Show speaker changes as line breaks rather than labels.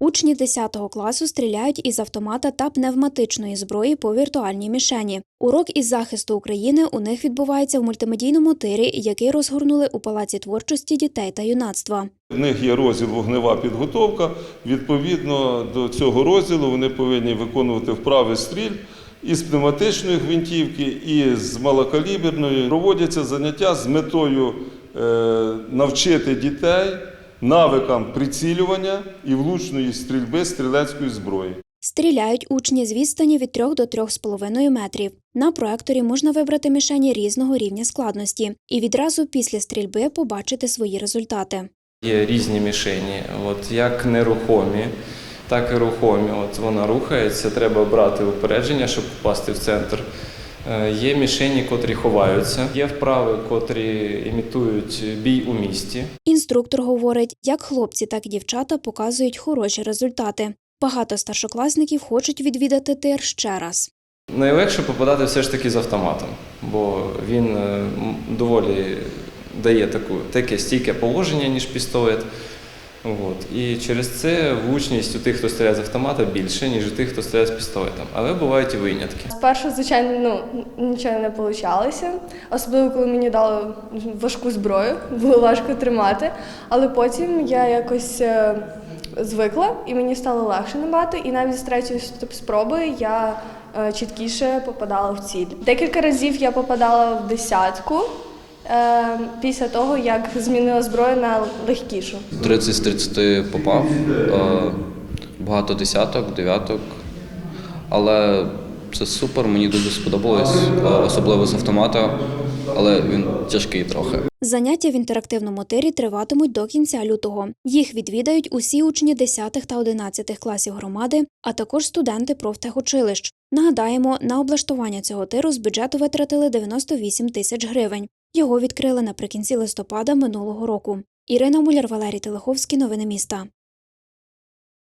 Учні 10 класу стріляють із автомата та пневматичної зброї по віртуальній мішені. Урок із захисту України у них відбувається в мультимедійному тирі, який розгорнули у Палаці творчості дітей та юнацтва.
В них є розділ вогнева підготовка. Відповідно до цього розділу вони повинні виконувати вправи стріль із пневматичної гвинтівки, і з малокаліберної. Проводяться заняття з метою е, навчити дітей навикам прицілювання і влучної стрільби стрілецької зброї.
Стріляють учні з відстані від 3 до 3,5 метрів. На проекторі можна вибрати мішені різного рівня складності і відразу після стрільби побачити свої результати.
Є різні мішені, от як нерухомі, так і рухомі. От вона рухається, треба брати упередження, щоб попасти в центр. Е, Є мішені, котрі ховаються, є вправи, котрі імітують бій у місті.
Інструктор говорить, як хлопці, так і дівчата показують хороші результати. Багато старшокласників хочуть відвідати тир ще раз.
Найлегше попадати все ж таки з автоматом, бо він е, доволі дає таку, таке стійке положення, ніж пістолет. От. І через це влучність у тих, хто стріляє з автомата, більше, ніж у тих, хто стріляє з пістолетом. Але бувають і винятки.
Спершу, звичайно, ну нічого не вийшло, особливо коли мені дали важку зброю, було важко тримати. Але потім я якось е, звикла і мені стало легше набагато. І навіть з третьої спроби я е, чіткіше попадала в ціль. Декілька разів я попадала в десятку після того, як змінила зброю на легкішу.
30 з 30 попав, е, багато десяток, дев'яток. Але це супер, мені дуже сподобалось, е, особливо з автомата, але він тяжкий трохи.
Заняття в інтерактивному тирі триватимуть до кінця лютого. Їх відвідають усі учні 10 та 11 класів громади, а також студенти профтехучилищ. Нагадаємо, на облаштування цього тиру з бюджету витратили 98 тисяч гривень. Його відкрили наприкінці листопада минулого року. Ірина Муляр, Валерій Телеховський. Новини міста.